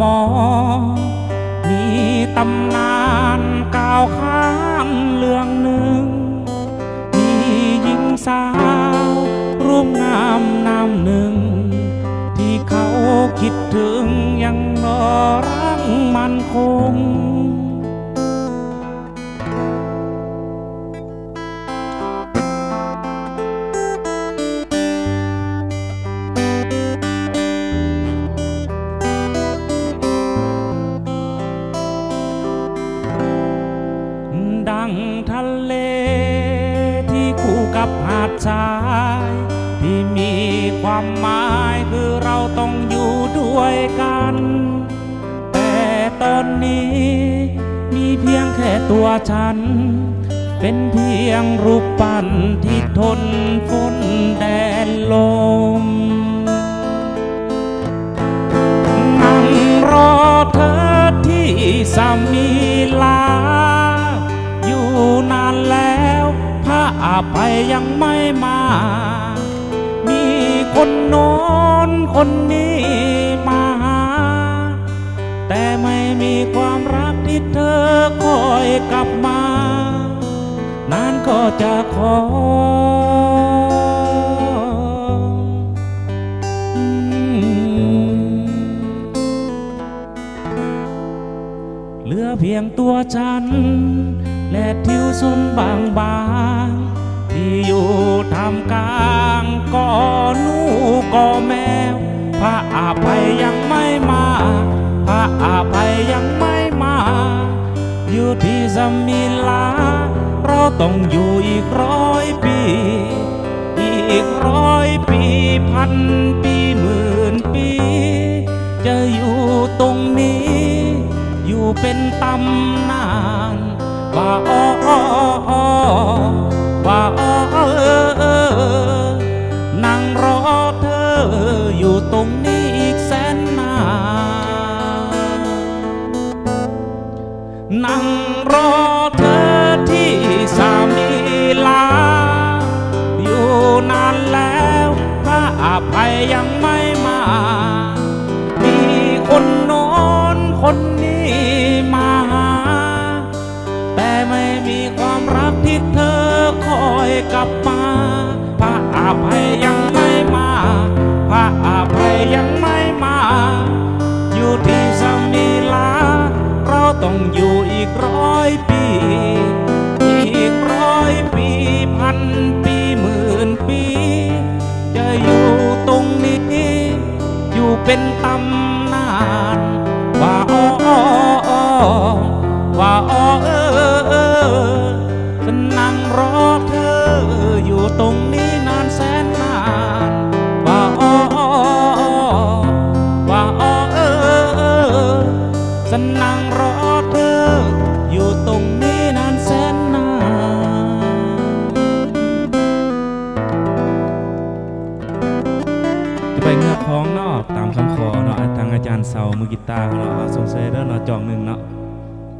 มอ มีตำนานกล่าวข้ามเรื่องหนึ่ง มีหญิงสาวรูปงามนามหนึ่ง ที่เขาคิดถึงยังรอรักมันคง หาดทราย ที่มีความหมายคือเราต้องอยู่ด้วยกัน แต่ตอนนี้มีเพียงแค่ตัวฉัน เป็นเพียงรูปปั้นที่ทนฝนแดดลมนั่งรอเธอที่สามีลา พระอาภัยยังไม่มา มีคนโน้นคนนี้มาหา แต่ไม่มีความรักที่เธอคอยกลับมา นานก็จะขอเหลือเพียงตัวฉัน และทิวสนบางบาง ที่อยู่ทำกลางก็หนูก็แมว พระอาภัยยังไม่มา พระอาภัยยังไม่มา อยู่ที่สมิลา เราต้องอยู่อีกร้อยปี อีกร้อยปีพันปีหมื่นปี จะอยู่ตรงนี้ อยู่เป็นตำนานว่าอ้ออ้ออ้อ ว่าออเออนั่งรอเธออยู่ตรงนี้อีกแสนนานนั่งรอเธอที่สามีลา อยู่นานแล้วพระอภัยยังไม่มา มีคนโน้นคนนี้มาหาแต่ไม่มีความรักที่เธอ กลับมา พระอภัยยังไม่มา พระอภัยยังไม่มา อยู่ที่สมิลา เราต้องอยู่อีกร้อยปี อีกร้อยปีพันปีหมื่นปี จะอยู่ตรงนี้ อยู่เป็นตำนาน ว่าอ้อว่าอ้อ ไปเงือกคล้องเนาะตามคำขอเนาะทางอาจารย์เสามือกีตาร์เนาะสงสัยแล้วเนาะจองหนึ่งเนาะ